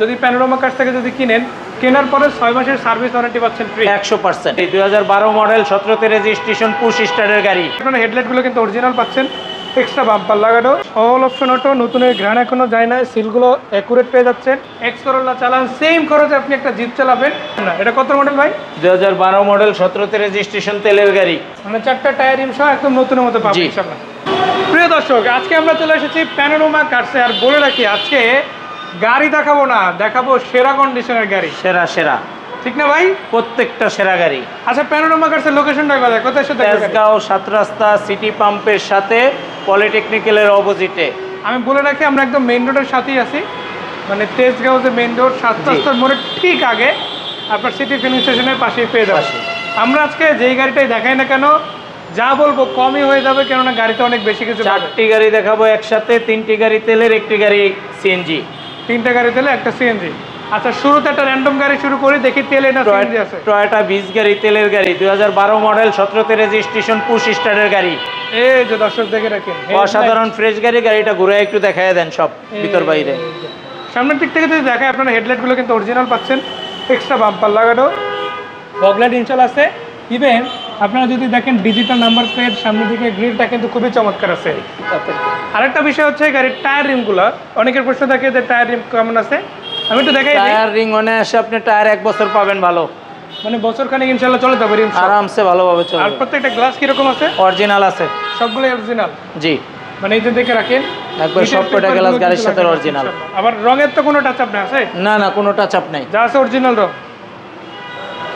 যদি panorama curse থেকে যদি কিনেন কেনার পরে ছয় মাসের সার্ভিস ওয়ারেন্টি পাচ্ছেন ফ্রি একশো পার্সেন্ট। এই দুই হাজার বারো মডেল সতেরোতে রেজিস্ট্রেশন পুশ স্টারের গাড়ি। আপনারা হেডলাইটগুলো কিন্তু অরিজিনাল পাচ্ছেন এক্সট্রা বাম্পার লাগানো। অল অপশন অটো নতুনের ঘ্রাণ এখনও যায় না সিলগুলো অ্যাকুরেট পেয়ে যাচ্ছেন। এক্স করোলা চালান সেম খরচে আপনি একটা জিপ চালাবেন। না এটা কত মডেল ভাই? দু হাজার বারো মডেল সতেরোতে রেজিস্ট্রেশন তেলের গাড়ি। মানে চারটা টায়ার সহ একদম নতুনের মতো পাবেন প্রিয় দর্শক আজকে আমরা চলে এসেছি প্যানোরোমা কার্সে আর বলে রাখি আজকে গাড়ি দেখাবো না দেখাবো সেরা কন্ডিশনের গাড়ি। সেরা সেরা। ঠিক না ভাই? প্রত্যেকটা সেরা গাড়ি। আচ্ছা প্যানোরোমা কার্সের লোকেশনটা কোথায় কোথায় সাথে তেজগাঁও সাত রাস্তা সিটি পাম্পের সাথে পলিটেকনিক্যালের অপোজিটে আমি বলে রাখি আমরা একদম মেইন রোডের সাথেই আছি। মানে তেজগাঁও যে মেইন রোড সাত রাস্তার মোড়ে ঠিক আগে আপনার সিটি ফিলিং স্টেশনের পাশেই পেয়ে যাবেন আমরা আজকে যেই গাড়িটাই দেখাই না কেন যা বলব কমই হয়ে যাবে কেননা গাড়িতে অনেক বেশি কিছু চারটি গাড়ি দেখাবো একসাথে তিনটি গাড়ি তেলের একটি গাড়ি সিএনজি তিনটা গাড়ি তেলে একটা সিএনজি আচ্ছা শুরুতে একটা র্যান্ডম গাড়ি শুরু করি দেখি তেলে না সিএনজি আছে। টয়োটা বিশ গাড়ি তেলের গাড়ি দুই হাজার বারো মডেল সতেরোতে রেজিস্ট্রেশন পুশ স্টারের গাড়ি। এই যে দর্শক দেখে রাখেন। অসাধারণ ফ্রেশ গাড়ি গাড়িটা ঘুরে একটু দেখায় দেন সব ভিতর বাইরে। সামনের দিক থেকে যদি দেখায় আপনারা হেডলাইটগুলো কিন্তু অরিজিনাল পাচ্ছেন। এক্সট্রা বাম্পার লাগানো। ফগলাইট ইনস্টল আছে। ইভেন আপনারা যদি দেখেন ডিজিটাল নাম্বার প্লেট সামনের দিকে গ্রিলটা কিন্তু খুবই চমৎকার আছে। আরেকটা বিষয় হচ্ছে গাড়ির টায়ার রিমগুলো অনেকের প্রশ্ন থাকে যে টায়ার রিম কেমন আছে? আমি একটু দেখাই টায়ার রিং অনে আসে আপনি টায়ার এক বছর পাবেন ভালো। মানে বছর খানিক ইনশাল্লাহ চলে যাবে রিম আরামসে ভালোভাবে আর প্রত্যেকটা গ্লাস কীরকম আছে? অরিজিনাল আছে। সবগুলো অরিজিনাল জি। মানে এই যে দেখে রাখেন একবার Detail সব কটা গ্লাস গাড়ির সাথে অরিজিনাল। আবার রঙের তো কোনো টাচ আপ না আছে? না না কোনো টাচ আপ নাই। যা আছে অরিজিনাল রং।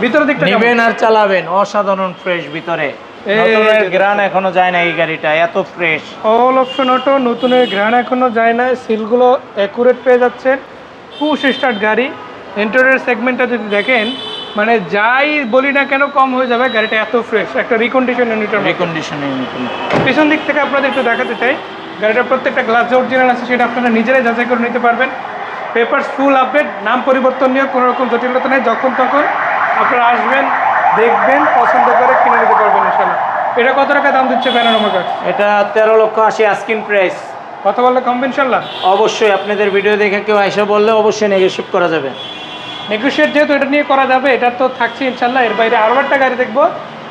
ভিতরের দিকটা নেবেন আর চালাবেন অসাধারণ ফ্রেশ ভিতরে। এই নতুনের গ্রান এখনও যায় না এই গাড়িটা এত ফ্রেশ অল অপশন অটো নতুনের ঘ্রাণ এখনও যায় না সিলগুলো অ্যাকুরেট পেয়ে যাচ্ছেন। পুশ স্টার্ট গাড়ি ইন্টেরিয়র সেগমেন্টটা যদি দেখেন মানে যাই বলি না কেন কম হয়ে যাবে গাড়িটা এত ফ্রেশ একটা রিকন্ডিশন ইউনিটের পেছন দিক থেকে আপনাদের একটু দেখাতে চাই গাড়িটার প্রত্যেকটা গ্লাস যে অরিজিনাল আছে সেটা আপনারা নিজেরাই যাচাই করে নিতে পারবেন। পেপারস ফুল আপডেট নাম পরিবর্তন নিয়ে কোনো রকম জটিলতা নেই যখন তখন আপনারা আসবেন দেখবেন পছন্দ করে কিনে নিতে পারবেন ইনশাল্লাহ এটা কত টাকা দাম দিচ্ছে প্যানোরামা কার্ড এটা তেরো লক্ষ আশি আস্কিন প্রাইস কথা বললে কমবে ইনশাল্লাহ অবশ্যই আপনাদের ভিডিও দেখে কেউ এসে বললে অবশ্যই নেগোশিয়েট করা যাবে। নেগোশিয়েট যেহেতু এটা নিয়ে করা যাবে এটা তো থাকছে ইনশাল্লাহ এর বাইরে আরও একটা গাড়ি দেখব।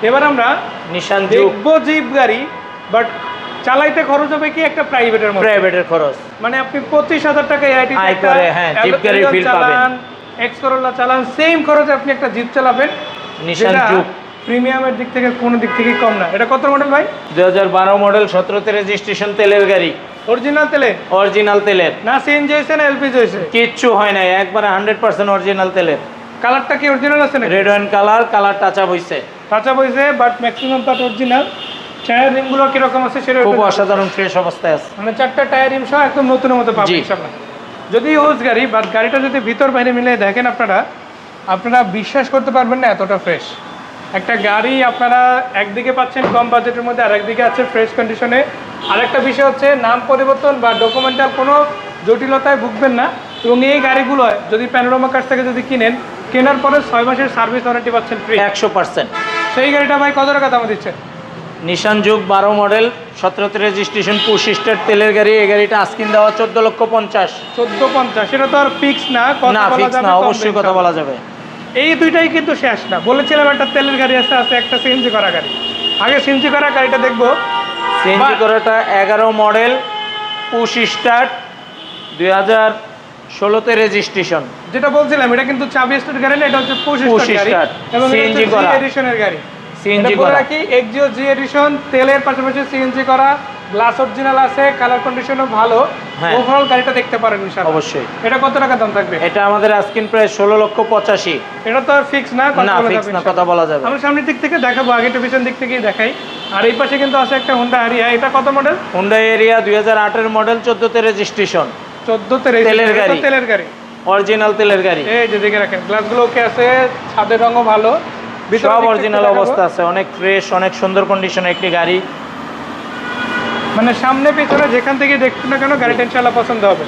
এবার আমরা নিশান দেখব জিপ গাড়ি বাট চালাইতে খরচ হবে কি একটা প্রাইভেটের প্রাইভেটের খরচ। মানে আপনি পঁচিশ হাজার টাকা আইটি করে, হ্যাঁ, জিপ গাড়ির feel পাবেন। এক্স করোলা চালান সেম খরচে আপনি একটা জিপ চালাবেন নিশান প্রিমিয়ামের দিক থেকে কোনো দিক থেকে কম না। এটা কত মডেল ভাই? দুই হাজার বারো মডেল সতেরোতে রেজিস্ট্রেশন তেলের গাড়ি। অরিজিনাল তেলে? অরিজিনাল তেলের। না সিএনজি হয়েছে না এলপিজি হয়েছে? কিচ্ছু হয় নাই একবারে হান্ড্রেড পার্সেন্ট অরিজিনাল তেলের। কালারটা কি অরিজিনাল আছে না red and colour colour touch হয়েছে কাঁচা বইছে but maximum part original tyre রিমগুলো কীরকম আছে সেটা খুব অসাধারণ ফ্রেশ অবস্থায় আছে। মানে চারটা টায়ার রিম সহ একদম নতুনের মতো পাবেন। ইনশাআল্লাহ। যদি ইউজ গাড়ি বাট গাড়িটা যদি ভিতর বাইরে মিলে দেখেন আপনারা আপনারা বিশ্বাস করতে পারবেন না এতটা ফ্রেশ একটা গাড়ি আপনারা একদিকে পাচ্ছেন কম বাজেটের মধ্যে আর একদিকে আছে ফ্রেশ কন্ডিশনে আরেকটা বিষয় হচ্ছে নাম পরিবর্তন বা ডকুমেন্টাল কোনো জটিলতায় ভুগবেন না। এবং এই গাড়িগুলো যদি প্যানোরামা কাছ থেকে যদি কিনেন কেনার পরে ছয় মাসের সার্ভিস ওয়ারেন্টি পাচ্ছেন ফ্রি একশো পার্সেন্ট সেই গাড়িটা ভাই কত টাকা দাম দিচ্ছে নিশান যুগ বারো মডেল সতেরোতে রেজিস্ট্রেশন পঁচিশটার তেলের গাড়ি এই গাড়িটা আস্কিন দেওয়া চোদ্দ লক্ষ পঞ্চাশ। চোদ্দ পঞ্চাশ এটা তো আর ফিক্স না না ফিক্স না অবশ্যই কথা বলা যাবে। এই দুইটাই কিন্তু শেষ না। বলেছিলাম একটা তেলের গাড়ি আছে আছে একটা সিএনজি করা গাড়ি। আগে সিএনজি করা গাড়িটা দেখব। সিএনজি করাটা এগারো মডেল পুশ স্টার্ট দুই হাজার ষোলোতে রেজিস্ট্রেশন যেটা বলছিলাম এটা কিন্তু চাবি স্টার্ট গাড়ি না এটা হচ্ছে Push স্টার্ট এবং এটা করা। এডিশনের গাড়ি। সিএনজি এটা করা। রাখি এক্সিও জি এডিশন তেলের পাশাপাশি সিএনজি করা গ্লাস অরিজিনাল আছে কালার কন্ডিশনও ভালো। হ্যাঁ। ওভারঅল গাড়িটা দেখতে পারেন ইনশাআল্লাহ। অবশ্যই। এটা কত টাকা দাম থাকবে? এটা আমাদের আস্কিন প্রায় ষোলো লক্ষ পঁচাশি। এটা তো আর ফিক্স না কথা বলা যাবে না কথা বলা যাবে। আমরা সামনের দিক থেকে দেখাবো আগে একটু পিছন দিক থেকেই দেখাই। আর এই পাশে কিন্তু আছে একটা হুন্ডা হারিয়া এটা কত মডেল হুন্ডা এরিয়া দুই হাজার আটের মডেল চোদ্দোতে রেজিস্ট্রেশন চোদ্দোতে তেলের গাড়ি। তেলের গাড়ি। অরিজিনাল তেলের গাড়ি। এই যে দেখে রাখেন গ্লাসগুলো ওকে আছে ছাদের রঙও ভালো। সব অরিজিনাল অবস্থা আছে অনেক ফ্রেশ অনেক সুন্দর কন্ডিশনের একটি গাড়ি। মানে সামনে পেছনে যেখান থেকে দেখুন না কেন গাড়িটা ইনশাল্লাহ পছন্দ হবে।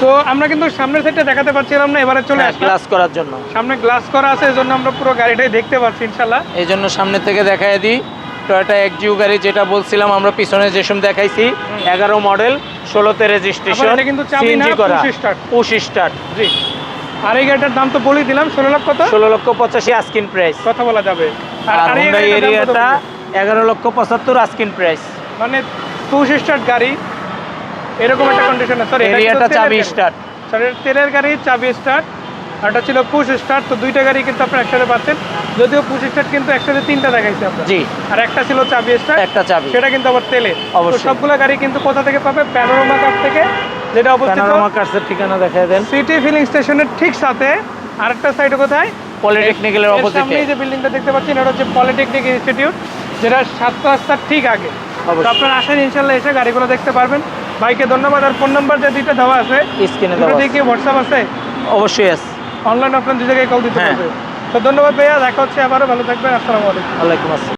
তো আমরা কিন্তু সামনের সাইডটা দেখাতে পারছিলাম না এবারে চলে আসলাম। ক্লাস করার জন্য। সামনে গ্লাস করা আছে এজন্য আমরা পুরো গাড়িটাই দেখতে পাচ্ছি ইনশাল্লাহ এই জন্য সামনে থেকে দেখাই দিই টয়োটা একজিউ গাড়ি যেটা বলছিলাম আমরা পিছনে যেসব দেখাইছি এগারো মডেল ষোলোতে রেজিস্ট্রেশন কিন্তু চাবি না, করা। push পুশ স্টার্ট জি। আর এই গাড়িটার দাম তো বলেই দিলাম ষোলো লাখ কত ষোলো লক্ষ পঁচাশি আস্কিন প্রাইস কথা বলা যাবে। আর এই এরিয়াটা এগারো লক্ষ পঁচাত্তর আস্কিন প্রাইস মানে পুশ স্টার্ট গাড়ি এরকম একটা কন্ডিশন সরি এরিয়াটা চাবি স্টার্ট সরি তেলের গাড়ি চাবি স্টার্ট আর এটা ছিল পুশ স্টার্ট তো দুইটা গাড়ি কিন্তু আপনার একসাথে পাচ্ছেন। যদিও পুশ স্টার্ট কিন্তু একসাথে তিনটা দেখাইছে আপনার জি। আর একটা ছিল চাবি স্টার্ট একটা চাবি। সেটা কিন্তু আবার তেলে। অবশ্যই। সবগুলো গাড়ি কিন্তু কোথা থেকে পাবে? প্যানোরামা কার থেকে। যেটা অবস্থিত প্যানোরামা কার্সের ঠিকানা দেখায় দেন। সিটি ফিলিং স্টেশনের ঠিক সাথে। আরেকটা সাইডে কোথায়? পলিটেকনিক্যালের অপোজিটে। সামনেই যে বিল্ডিংটা দেখতে পাচ্ছেন এটা হচ্ছে পলিটেকনিক ইনস্টিটিউট যেটা সাতটা রাস্তার ঠিক আগে। আপনারা আসেন ইনশাল্লাহ এসে গাড়িগুলো দেখতে পারবেন। ভাইকে ধন্যবাদ। আর ফোন নাম্বার যে দুইটা দেওয়া আছে স্ক্রিনে দেওয়া দিয়ে কি হোয়াটসঅ্যাপ আছে? অবশ্যই আছে। অনলাইন অফলাইন দুই জায়গায় কল দিতে হ্যাঁ। পারবে। তো ধন্যবাদ ভাইয়া দেখা হচ্ছে আবারও। ভালো থাকবেন আসসালামু আলাইকুম। ওয়ালাইকুম আসসালাম।